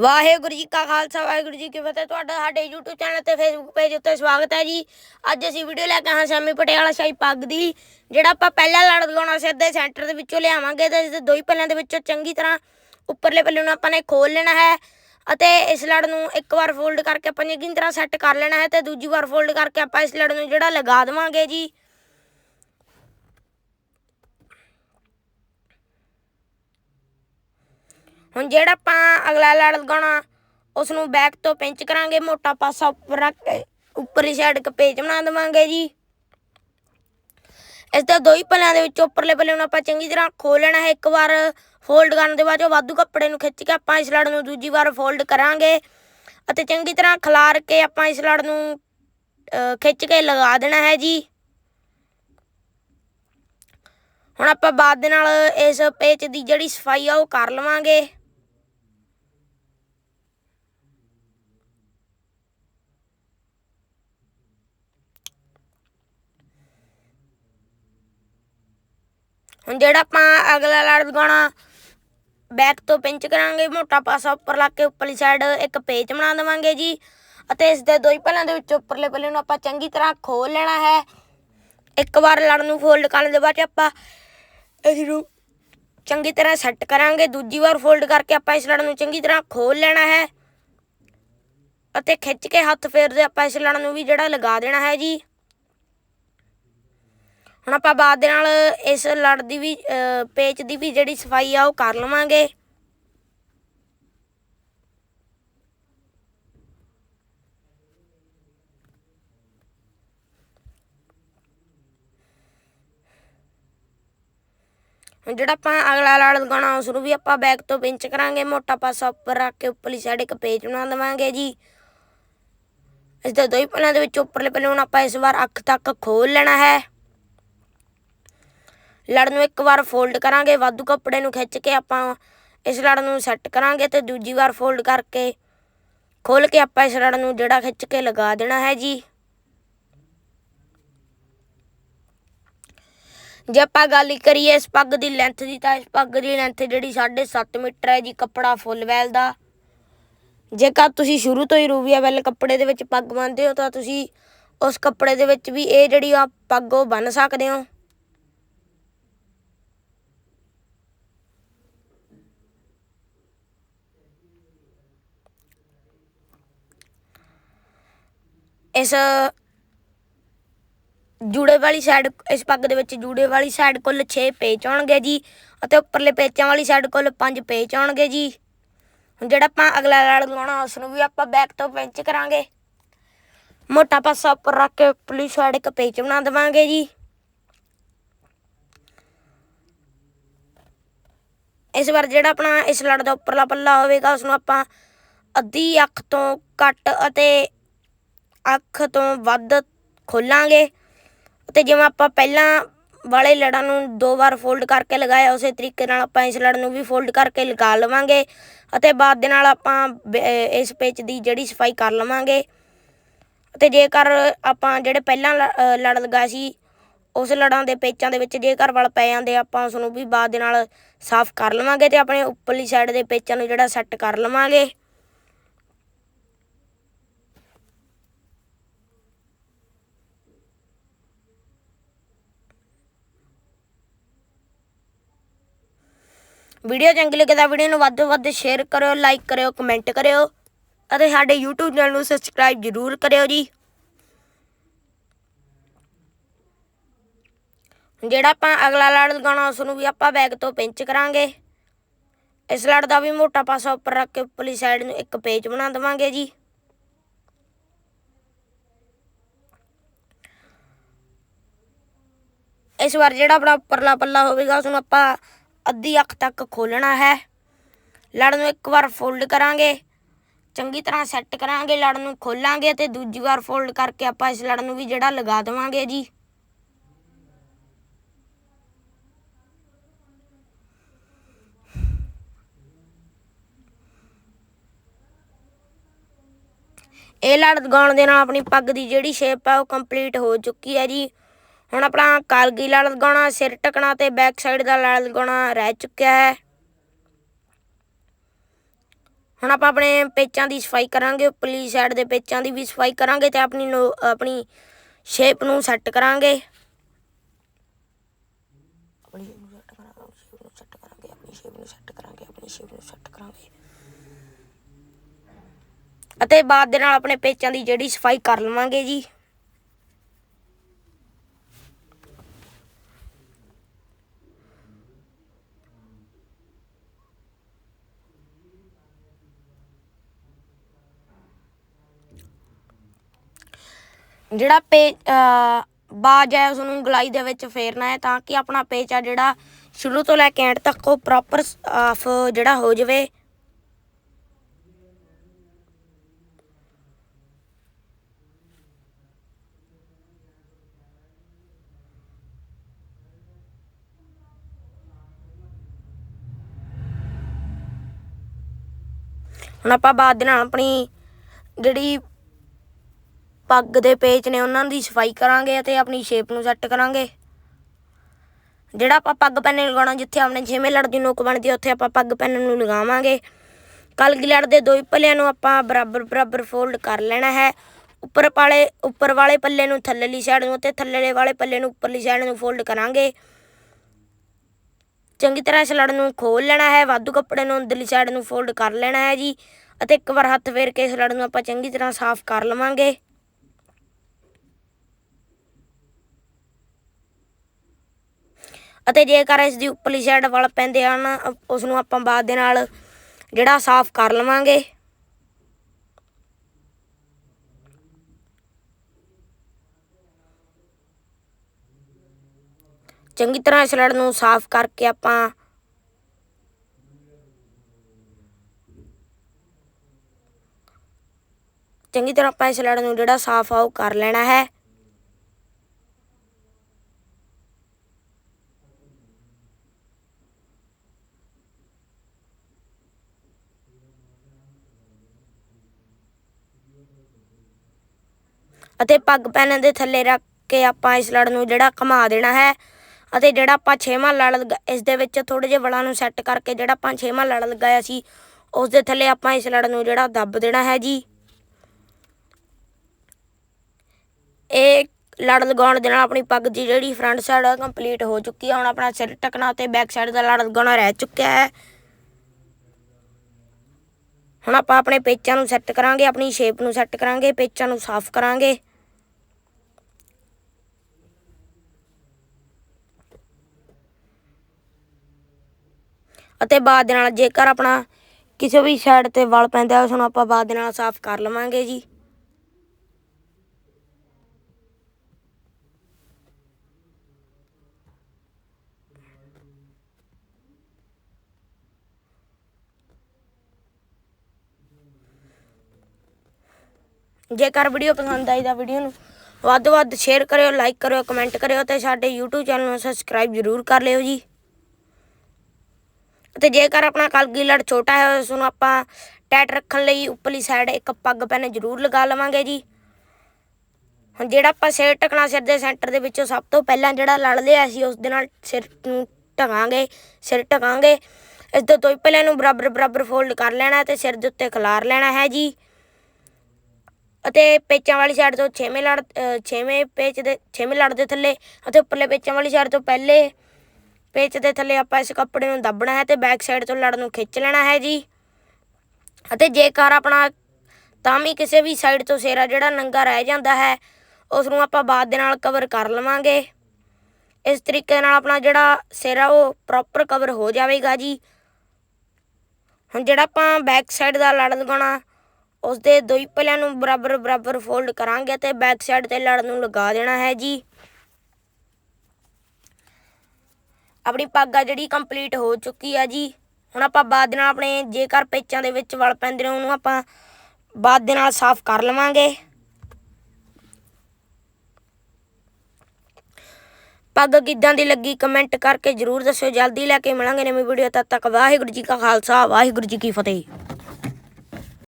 ਵਾਹਿਗੁਰੂ ਜੀ ਕਾ ਖਾਲਸਾ, ਵਾਹਿਗੁਰੂ ਜੀ ਕੀ ਫਤਿਹ। ਤੁਹਾਡਾ ਸਾਡੇ YouTube ਚੈਨਲ ਤੇ Facebook ਪੇਜ ਉੱਤੇ ਸਵਾਗਤ ਹੈ ਜੀ। ਅੱਜ ਅਸੀਂ ਵੀਡੀਓ ਲੈ ਕੇ ਆਏ ਹਾਂ ਸ਼ਾਮੀ ਪਟਿਆਲਾ ਸ਼ਾਹੀ ਪੱਗ ਦੀ, ਜਿਹੜਾ ਆਪਾਂ ਪਹਿਲਾਂ ਲੜ ਲਗਾਉਣਾ ਸਿੱਧੇ ਸੈਂਟਰ ਦੇ ਵਿੱਚੋਂ ਲਿਆਵਾਂਗੇ ਤੇ ਇਸ ਦੇ ਦੋ ਹੀ ਪੱਲਿਆਂ ਦੇ ਵਿੱਚੋਂ ਚੰਗੀ ਤਰ੍ਹਾਂ ਉੱਪਰਲੇ ਪੱਲੇ ਨੂੰ ਆਪਾਂ ਨੇ ਖੋਲ ਲੈਣਾ ਹੈ ਅਤੇ ਇਸ ਲੜ ਨੂੰ ਇੱਕ ਵਾਰ ਫੋਲਡ ਕਰਕੇ ਆਪਾਂ ਚੰਗੀ ਤਰ੍ਹਾਂ ਸੈੱਟ ਕਰ ਲੈਣਾ ਹੈ ਤੇ ਦੂਜੀ ਵਾਰ ਫੋਲਡ ਕਰਕੇ ਆਪਾਂ ਇਸ ਲੜ ਨੂੰ ਜਿਹੜਾ ਲਗਾ ਦੇਵਾਂਗੇ ਜੀ। ਹੁਣ ਜਿਹੜਾ ਆਪਾਂ ਅਗਲਾ ਲੜ ਲਗਾਉਣਾ ਉਸ ਨੂੰ ਬੈਕ ਤੋਂ ਪਿੰਚ ਕਰਾਂਗੇ, ਮੋਟਾ ਪਾਸਾ ਉੱਪਰ ਰੱਖ ਕੇ, ਉੱਪਰਲੀ ਸਾਈਡ ਇੱਕ ਪੇਜ ਬਣਾ ਦੇਵਾਂਗੇ ਜੀ। ਇਸ ਦਾ ਦੋ ਹੀ ਪੱਲਿਆਂ ਦੇ ਵਿੱਚ ਉੱਪਰਲੇ ਪੱਲੇ ਨੂੰ ਆਪਾਂ ਚੰਗੀ ਤਰ੍ਹਾਂ ਖੋਲ ਲੈਣਾ ਹੈ, ਇੱਕ ਵਾਰ ਫੋਲਡ ਕਰਨ ਦੇ ਬਾਅਦ ਜੋ ਵਾਧੂ ਕੱਪੜੇ ਨੂੰ ਖਿੱਚ ਕੇ ਆਪਾਂ ਇਸ ਲੜ ਨੂੰ ਦੂਜੀ ਵਾਰ ਫੋਲਡ ਕਰਾਂਗੇ ਅਤੇ ਚੰਗੀ ਤਰ੍ਹਾਂ ਖਿਲਾਰ ਕੇ ਆਪਾਂ ਇਸ ਲੜ ਨੂੰ ਖਿੱਚ ਕੇ ਲਗਾ ਦੇਣਾ ਹੈ ਜੀ। ਹੁਣ ਆਪਾਂ ਬਾਅਦ ਦੇ ਨਾਲ ਇਸ ਪੇਚ ਦੀ ਜਿਹੜੀ ਸਫ਼ਾਈ ਆ ਉਹ ਕਰ ਲਵਾਂਗੇ। ਹੁਣ ਜਿਹੜਾ ਆਪਾਂ ਅਗਲਾ ਲੜ ਲਗਾਉਣਾ ਬੈਕ ਤੋਂ ਪਿੰਚ ਕਰਾਂਗੇ, ਮੋਟਾ ਪਾਸਾ ਉੱਪਰ ਲਾ ਕੇ ਉੱਪਰਲੀ ਸਾਈਡ ਇੱਕ ਪੇਚ ਬਣਾ ਦੇਵਾਂਗੇ ਜੀ। ਅਤੇ ਇਸ ਦੇ ਦੋ ਹੀ ਪੱਲਿਆਂ ਦੇ ਵਿੱਚ ਉੱਪਰਲੇ ਪੱਲੇ ਨੂੰ ਆਪਾਂ ਚੰਗੀ ਤਰ੍ਹਾਂ ਖੋਲ ਲੈਣਾ ਹੈ। ਇੱਕ ਵਾਰ ਲੜ ਨੂੰ ਫੋਲਡ ਕਰਨ ਦੇ ਬਾਅਦ 'ਚ ਆਪਾਂ ਇਸ ਨੂੰ ਚੰਗੀ ਤਰ੍ਹਾਂ ਸੈੱਟ ਕਰਾਂਗੇ। ਦੂਜੀ ਵਾਰ ਫੋਲਡ ਕਰਕੇ ਆਪਾਂ ਇਸ ਲੜ ਨੂੰ ਚੰਗੀ ਤਰ੍ਹਾਂ ਖੋਲ ਲੈਣਾ ਹੈ। ਅਤੇ ਖਿੱਚ ਕੇ ਹੱਥ ਫੇਰਦੇ ਆਪਾਂ ਇਸ ਲੜ ਨੂੰ ਵੀ ਜਿਹੜਾ ਲਗਾ ਦੇਣਾ ਹੈ ਜੀ। ਹੁਣ ਆਪਾਂ ਬਾਅਦ ਦੇ ਨਾਲ ਇਸ ਲੜ ਦੀ ਵੀ ਪੇਚ ਦੀ ਵੀ ਜਿਹੜੀ ਸਫ਼ਾਈ ਆ ਉਹ ਕਰ ਲਵਾਂਗੇ। ਹੁਣ ਜਿਹੜਾ ਆਪਾਂ ਅਗਲਾ ਲੜ ਲਗਾਉਣਾ ਉਸ ਨੂੰ ਵੀ ਆਪਾਂ ਬੈਕ ਤੋਂ ਪਿੰਚ ਕਰਾਂਗੇ, ਮੋਟਾ ਪਾਸਾ ਉੱਪਰ ਰੱਖ ਕੇ ਉੱਪਰਲੀ ਸਾਈਡ ਇੱਕ ਪੇਜ ਬਣਾ ਦੇਵਾਂਗੇ ਜੀ। ਇਸ ਦੇ ਦੋ ਹੀ ਪੱਲਿਆਂ ਦੇ ਵਿੱਚ ਉੱਪਰਲੇ ਪੱਲੇ ਹੁਣ ਆਪਾਂ ਇਸ ਵਾਰ ਅੱਖ ਤੱਕ ਖੋਲ ਲੈਣਾ ਹੈ। ਲੜ ਨੂੰ ਇੱਕ ਵਾਰ ਫੋਲਡ ਕਰਾਂਗੇ, ਵਾਧੂ ਕੱਪੜੇ ਨੂੰ ਖਿੱਚ ਕੇ ਆਪਾਂ ਇਸ ਲੜ ਨੂੰ ਸੈੱਟ ਕਰਾਂਗੇ ਤੇ ਦੂਜੀ ਵਾਰ ਫੋਲਡ ਕਰਕੇ ਖੋਲ ਕੇ ਆਪਾਂ ਇਸ ਲੜ ਨੂੰ ਜਿਹੜਾ ਖਿੱਚ ਕੇ ਲਗਾ ਦੇਣਾ ਹੈ ਜੀ। ਜੇ ਆਪਾਂ ਗੱਲ ਕਰੀਏ ਇਸ ਪੱਗ ਦੀ ਲੈਂਥ ਦੀ ਤਾਂ ਇਸ ਪੱਗ ਦੀ ਲੈਂਥ ਜਿਹੜੀ 7.5 ਮੀਟਰ ਹੈ ਜੀ, ਕੱਪੜਾ ਫੁੱਲ ਵੈਲ ਦਾ। ਜੇਕਰ ਤੁਸੀਂ ਸ਼ੁਰੂ ਤੋਂ ਹੀ ਰੂਬੀਆ ਵੈਲ ਕੱਪੜੇ ਦੇ ਵਿੱਚ ਪੱਗ ਬੰਨਦੇ ਹੋ ਤਾਂ ਤੁਸੀਂ ਉਸ ਕੱਪੜੇ ਦੇ ਵਿੱਚ ਵੀ ਇਹ ਜਿਹੜੀ ਆ ਪੱਗ ਉਹ ਬੰਨ ਸਕਦੇ ਹੋ। ਇਸ ਜੂੜੇ ਵਾਲੀ ਸਾਈਡ ਇਸ ਪੱਗ ਦੇ ਵਿੱਚ ਜੂੜੇ ਵਾਲੀ ਸਾਈਡ ਕੁੱਲ 6 ਪੇਚ ਆਉਣਗੇ ਜੀ ਅਤੇ ਉੱਪਰਲੇ ਪੇਚਾਂ ਵਾਲੀ ਸਾਈਡ ਕੁੱਲ 5 ਪੇਚ ਆਉਣਗੇ ਜੀ। ਹੁਣ ਜਿਹੜਾ ਆਪਾਂ ਅਗਲਾ ਲੜ ਲਗਾਉਣਾ ਉਸ ਨੂੰ ਵੀ ਆਪਾਂ ਬੈਕ ਤੋਂ ਪੈਂਚ ਕਰਾਂਗੇ। ਮੋਟਾ ਪਾਸਾ ਉੱਪਰ ਰੱਖ ਕੇ ਉੱਪਰਲੀ ਸਾਈਡ ਇੱਕ ਪੇਚ ਬਣਾ ਦੇਵਾਂਗੇ ਜੀ। ਇਸ ਵਾਰ ਜਿਹੜਾ ਆਪਣਾ ਇਸ ਲੜ ਦਾ ਉੱਪਰਲਾ ਪੱਲਾ ਹੋਵੇਗਾ ਉਸ ਨੂੰ ਆਪਾਂ ਅੱਧੀ ਅੱਖ ਤੋਂ ਘੱਟ ਅਤੇ ਅੱਖ ਤੋਂ ਵੱਧ ਖੋਲਾਂਗੇ। ਤੇ ਜਿਵੇਂ ਆਪਾਂ ਪਹਿਲਾਂ ਵਾਲੇ ਲੜਾਂ ਨੂੰ ਦੋ ਵਾਰ ਫੋਲਡ ਕਰਕੇ ਲਗਾਇਆ, ਉਸੇ ਤਰੀਕੇ ਨਾਲ ਆਪਾਂ ਇਸ ਲੜ ਨੂੰ ਵੀ ਫੋਲਡ ਕਰਕੇ ਲਗਾ ਲਵਾਂਗੇ ਅਤੇ ਬਾਅਦ ਦੇ ਨਾਲ ਆਪਾਂ ਬ- ਇਸ ਪੇਚ ਦੀ ਜਿਹੜੀ ਸਫ਼ਾਈ ਕਰ ਲਵਾਂਗੇ। ਤੇ ਜੇਕਰ ਆਪਾਂ ਜਿਹੜੇ ਪਹਿਲਾਂ ਲ- ਲੜ ਲਗਾਇਆ ਸੀ, ਉਸ ਲੜਾਂ ਦੇ ਪੇਚਾਂ ਦੇ ਵਿੱਚ ਜੇਕਰ ਵਲ ਪੈ ਜਾਂਦੇ, ਆਪਾਂ ਉਸ ਨੂੰ ਵੀ ਬਾਅਦ ਦੇ ਨਾਲ ਸਾਫ਼ ਕਰ ਲਵਾਂਗੇ ਤੇ ਆਪਣੇ ਉੱਪਰਲੀ ਸਾਈਡ ਦੇ ਪੇਚਾਂ ਨੂੰ ਜਿਹੜਾ ਸੈੱਟ ਕਰ ਲਵਾਂਗੇ। ਵੀਡੀਓ ਚੰਗੀ ਲੱਗੇ ਤਾਂ ਵੀਡੀਓ ਨੂੰ ਵੱਧ ਤੋਂ ਵੱਧ ਸ਼ੇਅਰ ਕਰਿਓ ਲਾਈਕ ਕਰਿਓ ਕਮੈਂਟ ਕਰਿਓ ਅਤੇ ਸਾਡੇ YouTube ਚੈਨਲ ਨੂੰ ਸਬਸਕ੍ਰਾਈਬ ਜ਼ਰੂਰ ਕਰਿਓ ਜੀ। ਜਿਹੜਾ ਆਪਾਂ ਅਗਲਾ ਲੜ ਲਗਾਉਣਾ, ਉਸ ਨੂੰ ਵੀ ਆਪਾਂ ਬੈਗ ਤੋਂ ਪਿੰਚ ਕਰਾਂਗੇ। ਇਸ ਲੜ ਦਾ ਵੀ ਮੋਟਾ ਪਾਸਾ ਉੱਪਰ ਰੱਖ ਕੇ ਉੱਪਰਲੀ ਸਾਈਡ ਨੂੰ ਇੱਕ ਪੇਚ ਬਣਾ ਦੇਵਾਂਗੇ ਜੀ। ਇਸ ਵਾਰ ਜਿਹੜਾ ਆਪਣਾ ਉੱਪਰਲਾ ਪੱਲਾ ਹੋਵੇਗਾ, ਉਸ ਨੂੰ ਆਪਾਂ ਅੱਧੀ ਅੱਖ ਤੱਕ ਖੋਲਣਾ ਹੈ। ਲੜ ਨੂੰ ਇੱਕ ਵਾਰ ਫੋਲਡ ਕਰਾਂਗੇ। ਚੰਗੀ ਤਰ੍ਹਾਂ ਸੈੱਟ ਕਰਾਂਗੇ, ਲੜ ਨੂੰ ਖੋਲਾਂਗੇ ਤੇ ਦੂਜੀ ਵਾਰ ਫੋਲਡ ਕਰਕੇ ਆਪਾਂ ਇਸ ਲੜ ਨੂੰ ਵੀ ਜਿਹੜਾ ਲਗਾ ਦੇਵਾਂਗੇ ਜੀ। ਇਹ ਲੜ ਲਗਾਉਣ ਦੇ ਨਾਲ ਆਪਣੀ ਪੱਗ ਦੀ ਜਿਹੜੀ ਸ਼ੇਪ ਹੈ ਉਹ ਕੰਪਲੀਟ ਹੋ ਚੁੱਕੀ ਹੈ ਜੀ। ਹੁਣ ਆਪਣਾ ਕਾਲਗੀ ਲਾਲ ਲਗਾਉਣਾ, ਸਿਰ ਟਕਣਾ ਤੇ ਬੈਕ ਸਾਈਡ ਦਾ ਲਾਲ ਲਗਾਉਣਾ ਰਹਿ ਚੁੱਕਿਆ ਹੈ। ਹੁਣ ਆਪਾਂ ਆਪਣੇ ਪੇਚਾਂ ਦੀ ਸਫ਼ਾਈ ਕਰਾਂਗੇ, ਉੱਪਰਲੀ ਸਾਈਡ ਦੇ ਪੇਚਾਂ ਦੀ ਵੀ ਸਫ਼ਾਈ ਕਰਾਂਗੇ ਤੇ ਆਪਣੀ ਆਪਣੀ ਸ਼ੇਪ ਨੂੰ ਸੈੱਟ ਕਰਾਂਗੇ। ਆਪਣੀ ਸ਼ੇਪ ਨੂੰ ਸੈੱਟ ਕਰਾਂਗੇ ਸ਼ੇਪ ਨੂੰ ਸੈੱਟ ਕਰਾਂਗੇ, ਆਪਣੀ ਸ਼ੇਪ ਨੂੰ ਸੈੱਟ ਕਰਾਂਗੇ, ਆਪਣੀ ਸ਼ੇਪ ਨੂੰ ਸੈੱਟ ਕਰਾਂਗੇ। ਅਤੇ ਬਾਅਦ ਦੇ ਨਾਲ ਆਪਣੇ ਪੇਚਾਂ ਦੀ ਜਿਹੜੀ ਸਫ਼ਾਈ ਕਰ ਲਵਾਂਗੇ ਜੀ। ਜਿਹੜਾ ਪੇ ਬਾਜ ਹੈ ਉਸ ਨੂੰ ਗਲਾਈ ਦੇ ਵਿੱਚ ਫੇਰਨਾ ਹੈ ਤਾਂ ਕਿ ਆਪਣਾ ਪੇਚ ਆ ਜਿਹੜਾ ਸ਼ੁਰੂ ਤੋਂ ਲੈ ਕੇ ਐਂਡ ਤੱਕ ਉਹ ਪ੍ਰੋਪਰ ਆਫ ਜਿਹੜਾ ਹੋ ਜਾਵੇ। ਹੁਣ ਆਪਾਂ ਬਾਅਦ ਦੇ ਨਾਲ ਆਪਣੀ ਜਿਹੜੀ ਪੱਗ ਦੇ ਪੇਚ ਨੇ ਉਹਨਾਂ ਦੀ ਸਫ਼ਾਈ ਕਰਾਂਗੇ ਅਤੇ ਆਪਣੀ ਸ਼ੇਪ ਨੂੰ ਸੈੱਟ ਕਰਾਂਗੇ। ਜਿਹੜਾ ਆਪਾਂ ਪੱਗ ਪੈਨੇ ਲਗਾਉਣਾ ਜਿੱਥੇ ਆਪਣੇ ਛੇਵੇਂ ਲੜ ਦੀ ਨੋਕ ਬਣਦੀ ਹੈ, ਉੱਥੇ ਆਪਾਂ ਪੱਗ ਪੈਨ ਨੂੰ ਲਗਾਵਾਂਗੇ। ਕਲਗੀ ਲੜ ਦੇ ਦੋ ਹੀ ਪੱਲਿਆਂ ਨੂੰ ਆਪਾਂ ਬਰਾਬਰ ਬਰਾਬਰ ਫੋਲਡ ਕਰ ਲੈਣਾ ਹੈ। ਉੱਪਰ ਵਾਲੇ ਉੱਪਰ ਵਾਲੇ ਪੱਲੇ ਨੂੰ ਥੱਲੇਲੀ ਸਾਈਡ ਨੂੰ ਤੇ ਥੱਲੇਲੇ ਵਾਲੇ ਪੱਲੇ ਨੂੰ ਉੱਪਰਲੀ ਸਾਈਡ ਨੂੰ ਫੋਲਡ ਕਰਾਂਗੇ। ਚੰਗੀ ਤਰ੍ਹਾਂ ਸਲੜ ਨੂੰ ਖੋਲ ਲੈਣਾ ਹੈ ਵਾਧੂ ਕੱਪੜੇ ਨੂੰ ਅੰਦਰਲੀ ਸਾਈਡ ਨੂੰ ਫੋਲਡ ਕਰ ਲੈਣਾ ਹੈ ਜੀ ਅਤੇ ਇੱਕ ਵਾਰ ਹੱਥ ਫੇਰ ਕੇ ਸਲੜ ਨੂੰ ਆਪਾਂ ਚੰਗੀ ਤਰ੍ਹਾਂ ਸਾਫ਼ ਕਰ ਲਵਾਂਗੇ। ਅਤੇ ਜੇਕਰ ਇਸ ਦੀ ਉੱਪਰਲੀ ਸਾਈਡ ਵਲ ਪੈਂਦੇ ਹਨ ਉਸ ਨੂੰ ਆਪਾਂ ਬਾਅਦ ਦੇ ਨਾਲ ਜਿਹੜਾ ਸਾਫ਼ ਕਰ ਲਵਾਂਗੇ। ਚੰਗੀ ਤਰ੍ਹਾਂ ਇਸ ਲੜ ਨੂੰ ਸਾਫ਼ ਕਰਕੇ ਆਪਾਂ ਚੰਗੀ ਤਰ੍ਹਾਂ ਆਪਾਂ ਇਸ ਲੜ ਨੂੰ ਜਿਹੜਾ ਸਾਫ਼ ਆ, ਉਹ ਕਰ ਲੈਣਾ ਹੈ। ਅਤੇ ਪੱਗ ਪੈਨ ਦੇ ਥੱਲੇ ਰੱਖ ਕੇ ਆਪਾਂ ਇਸ ਲੜ ਨੂੰ ਜਿਹੜਾ ਘੁਮਾ ਦੇਣਾ ਹੈ ਅਤੇ ਜਿਹੜਾ ਆਪਾਂ ਛੇਵਾਂ ਲੜ ਲਗਾ, ਇਸ ਦੇ ਵਿੱਚ ਥੋੜੇ ਜਿਹੇ ਵਲਾਂ ਨੂੰ ਸੈੱਟ ਕਰਕੇ ਜਿਹੜਾ ਆਪਾਂ ਛੇਵਾਂ ਲੜ ਲਗਾਇਆ ਸੀ, ਉਸ ਦੇ ਥੱਲੇ ਆਪਾਂ ਇਸ ਲੜ ਨੂੰ ਜਿਹੜਾ ਦੱਬ ਦੇਣਾ ਹੈ ਜੀ। ਇਹ ਲੜ ਲਗਾਉਣ ਦੇ ਨਾਲ ਆਪਣੀ ਪੱਗ ਦੀ ਜਿਹੜੀ ਫਰੰਟ ਸਾਈਡ ਕੰਪਲੀਟ ਹੋ ਚੁੱਕੀ ਹੈ ਹੁਣ ਆਪਣਾ ਸਿਰ ਟਕਣਾ ਤੇ ਬੈਕ ਸਾਈਡ ਦਾ ਲੜ ਲਗਾਉਣਾ ਰਹਿ ਚੁੱਕਿਆ ਹੈ। ਹੁਣ ਆਪਾਂ ਆਪਣੇ ਪੇਚਾਂ ਨੂੰ ਸੈੱਟ ਕਰਾਂਗੇ, ਆਪਣੀ ਸ਼ੇਪ ਨੂੰ ਸੈੱਟ ਕਰਾਂਗੇ, ਪੇਚਾਂ ਨੂੰ ਸਾਫ਼ ਕਰਾਂਗੇ। ਅਤੇ ਬਾਅਦ ਦੇ ਨਾਲ ਜੇਕਰ ਆਪਣਾ ਕਿਸੇ ਵੀ ਸਾਈਡ ਤੇ ਵਲ ਪੈਂਦਾ ਉਸ ਨੂੰ ਆਪਾਂ ਬਾਅਦ ਦੇ ਨਾਲ ਸਾਫ਼ ਕਰ ਲਵਾਂਗੇ ਜੀ। ਜੇਕਰ ਵੀਡੀਓ ਪਸੰਦ ਆਈ ਤਾਂ ਵੀਡੀਓ ਨੂੰ ਵੱਧ ਤੋਂ ਵੱਧ ਸ਼ੇਅਰ ਕਰਿਓ ਲਾਈਕ ਕਰਿਓ ਕਮੈਂਟ ਕਰਿਓ ਤੇ ਸਾਡੇ YouTube ਚੈਨਲ ਨੂੰ ਸਬਸਕ੍ਰਾਈਬ ਜ਼ਰੂਰ ਕਰ ਲਿਓ ਜੀ। ਤੇ ਜੇਕਰ ਆਪਣਾ ਕਲਗੀ ਲੜ ਛੋਟਾ ਹੈ ਉਸ ਨੂੰ ਆਪਾਂ ਟੈਟ ਰੱਖਣ ਲਈ ਉੱਪਰਲੀ ਸਾਈਡ ਇੱਕ ਪੱਗ ਪੈਨ ਜ਼ਰੂਰ ਲਗਾ ਲਵਾਂਗੇ ਜੀ। ਹੁਣ ਜਿਹੜਾ ਆਪਾਂ ਸਿਰ ਟਕਣਾ ਸਿਰ ਦੇ ਸੈਂਟਰ ਦੇ ਵਿੱਚੋਂ ਸਭ ਤੋਂ ਪਹਿਲਾਂ ਜਿਹੜਾ ਲੜ ਲਿਆ ਸੀ ਉਸ ਦੇ ਨਾਲ ਸਿਰ ਨੂੰ ਢਕਾਂਗੇ ਸਿਰ ਢਕਾਂਗੇ। ਇਸ ਦੇ ਤੋਂ ਹੀ ਪਹਿਲਾਂ ਨੂੰ ਬਰਾਬਰ ਬਰਾਬਰ ਫੋਲਡ ਕਰ ਲੈਣਾ ਤੇ ਸਿਰ ਦੇ ਉੱਤੇ ਖਿਲਾਰ ਲੈਣਾ ਹੈ ਜੀ। ਅਤੇ ਪੇਚਾਂ ਵਾਲੀ ਸਾਈਡ ਤੋਂ ਛੇਵੇਂ ਲੜ ਅ, ਛੇਵੇਂ ਪੇਚ ਦੇ ਛੇਵੇਂ ਲੜ ਦੇ ਥੱਲੇ ਅਤੇ ਉੱਪਰਲੇ ਪੇਚਾਂ ਵਾਲੀ ਸਾਈਡ ਤੋਂ ਪਹਿਲੇ ਪੇਚ ਦੇ ਥੱਲੇ ਆਪਾਂ ਇਸ ਕੱਪੜੇ ਨੂੰ ਦੱਬਣਾ ਹੈ ਤੇ ਬੈਕ ਸਾਈਡ ਤੋਂ ਲੜ ਨੂੰ ਖਿੱਚ ਲੈਣਾ ਹੈ ਜੀ। ਅਤੇ ਜੇਕਰ ਆਪਣਾ, ਤਾਂ ਵੀ ਕਿਸੇ ਵੀ ਸਾਈਡ ਤੋਂ ਸੇਰਾ ਜਿਹੜਾ ਨੰਗਾ ਰਹਿ ਜਾਂਦਾ ਹੈ ਉਸ ਨੂੰ ਆਪਾਂ ਬਾਅਦ ਦੇ ਨਾਲ ਕਵਰ ਕਰ ਲਵਾਂਗੇ। ਇਸ ਤਰੀਕੇ ਨਾਲ ਆਪਣਾ ਜਿਹੜਾ ਸਿਰਾ ਉਹ ਪ੍ਰੋਪਰ ਕਵਰ ਹੋ ਜਾਵੇਗਾ ਜੀ। ਹੁਣ ਜਿਹੜਾ ਆਪਾਂ ਬੈਕ ਸਾਈਡ ਦਾ ਲੜ ਲਗਾਉਣਾ ਉਸ ਦੇ ਦੋਈ ਪੱਲਿਆਂ ਨੂੰ ਬਰਾਬਰ ਬਰਾਬਰ ਫੋਲਡ ਕਰਾਂਗੇ ਤੇ ਬੈਕ ਸਾਈਡ ਤੇ ਲੜ ਨੂੰ ਲਗਾ ਦੇਣਾ ਹੈ ਜੀ। ਆਪਣੀ ਪੱਗ ਆ ਜਿਹੜੀ ਕੰਪਲੀਟ ਹੋ ਚੁੱਕੀ ਆ ਜੀ। ਹੁਣ ਆਪਾਂ ਬਾਅਦ ਨਾਲ ਆਪਣੇ ਜੇਕਰ ਪੇਚਾਂ ਦੇ ਵਿੱਚ ਵਲ ਪੈਂਦੇ ਨੇ, ਉਹਨੂੰ ਆਪਾਂ ਬਾਅਦ ਦੇ ਨਾਲ ਸਾਫ਼ ਕਰ ਲਵਾਂਗੇ। ਪੱਗ ਕਿੱਦਾਂ ਦੀ ਲੱਗੀ ਕਮੈਂਟ ਕਰਕੇ ਜਰੂਰ ਦੱਸਿਓ। ਜਲਦੀ ਲੈ ਕੇ ਮਿਲਾਂਗੇ ਨਵੀਂ ਵੀਡੀਓ ਤਦ ਤੱਕ ਵਾਹਿਗੁਰੂ ਜੀ ਕਾ ਖਾਲਸਾ, ਵਾਹਿਗੁਰੂ ਜੀ ਕੀ ਫਤਿਹ।